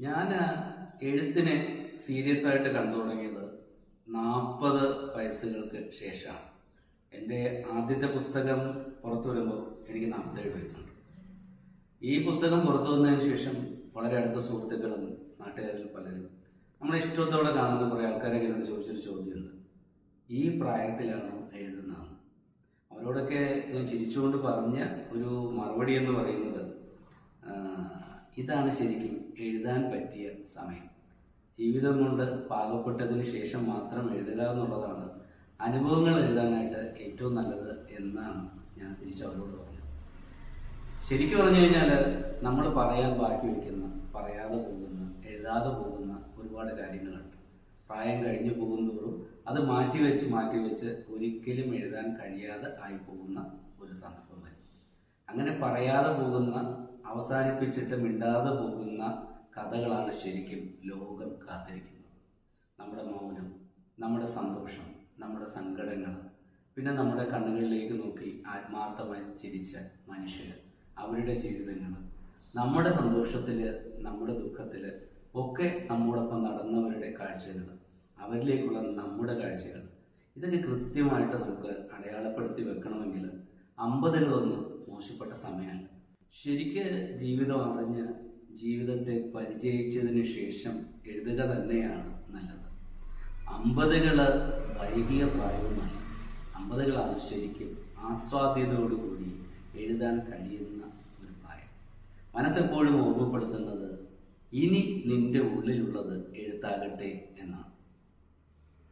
ഞാൻ എഴുത്തിനെ സീരിയസ് ആയിട്ട് കണ്ടു തുടങ്ങിയത് നാൽപ്പത് വയസ്സുകൾക്ക് ശേഷമാണ്. എന്റെ ആദ്യത്തെ പുസ്തകം പുറത്തു വരുമ്പോൾ എനിക്ക് നാൽപ്പത്തേഴ് വയസ്സുണ്ട് ഈ പുസ്തകം പുറത്തു വന്നതിന് ശേഷം വളരെ അടുത്ത സുഹൃത്തുക്കളും നാട്ടുകാരിൽ പലരും നമ്മളെ ഇഷ്ടത്തോടെ കാണുന്ന കുറേ ആൾക്കാരൊക്കെ എന്നോട് ചോദിച്ചൊരു ചോദ്യമുണ്ട്. ഈ പ്രായത്തിലാണോ എഴുതുന്നത്? അവരോടൊക്കെ ഞാൻ ചിരിച്ചുകൊണ്ട് പറഞ്ഞ ഒരു മറുപടി എന്ന് പറയുന്നത് ഇതാണ് ശരിക്കും എഴുതാൻ പറ്റിയ സമയം. ജീവിതം കൊണ്ട് പാകപ്പെട്ടതിന് ശേഷം മാത്രം എഴുതുക എന്നുള്ളതാണ്. അനുഭവങ്ങൾ എഴുതാനായിട്ട് ഏറ്റവും നല്ലത് എന്നാണ് ഞാൻ തിരിച്ചവരോട് പറഞ്ഞത്. ശരിക്കും പറഞ്ഞു കഴിഞ്ഞാൽ നമ്മൾ പറയാൻ ബാക്കി വയ്ക്കുന്ന പറയാതെ പോകുന്ന എഴുതാതെ പോകുന്ന ഒരുപാട് കാര്യങ്ങളുണ്ട്. പ്രായം കഴിഞ്ഞു പോകുന്നതോറും അത് മാറ്റിവെച്ച് മാറ്റിവെച്ച് ഒരിക്കലും എഴുതാൻ കഴിയാതെ ആയി പോകുന്ന ഒരു സന്ദർഭം അങ്ങനെ പറയാതെ പോകുന്ന അവസാനിപ്പിച്ചിട്ട് മിണ്ടാതെ പോകുന്ന കഥകളാണ് ശരിക്കും ലോകം കാത്തിരിക്കുന്നത്. നമ്മുടെ മൗനം നമ്മുടെ സന്തോഷം നമ്മുടെ സങ്കടങ്ങൾ പിന്നെ നമ്മുടെ കണ്ണുകളിലേക്ക് നോക്കി ആത്മാർത്ഥമായി ചിരിച്ച മനുഷ്യർ അവരുടെ ജീവിതങ്ങൾ നമ്മുടെ സന്തോഷത്തിൽ നമ്മുടെ ദുഃഖത്തിൽ ഒക്കെ നമ്മോടൊപ്പം നടന്നവരുടെ കാഴ്ചകൾ അവരിലേക്കുള്ള നമ്മുടെ കാഴ്ചകൾ ഇതൊക്കെ കൃത്യമായിട്ട് നമുക്ക് അടയാളപ്പെടുത്തി വെക്കണമെങ്കിൽ അമ്പതുകളൊന്നും മോശപ്പെട്ട സമയമല്ല ശരിക്ക് ജീവിതം അറിഞ്ഞ് ജീവിതത്തെ പരിചയിച്ചതിന് ശേഷം എഴുതുക തന്നെയാണ് നല്ലത്. അമ്പതുകൾ വൈകിയ പ്രായവുമല്ല അമ്പതുകളാണ് ശരിക്കും ആസ്വാദ്യതയോടുകൂടി എഴുതാൻ കഴിയുന്ന ഒരു പ്രായം. മനസ്സെപ്പോഴും ഓർമ്മപ്പെടുത്തുന്നത് ഇനി നിന്റെ ഉള്ളിലുള്ളത് എഴുത്താകട്ടെ എന്നാണ്.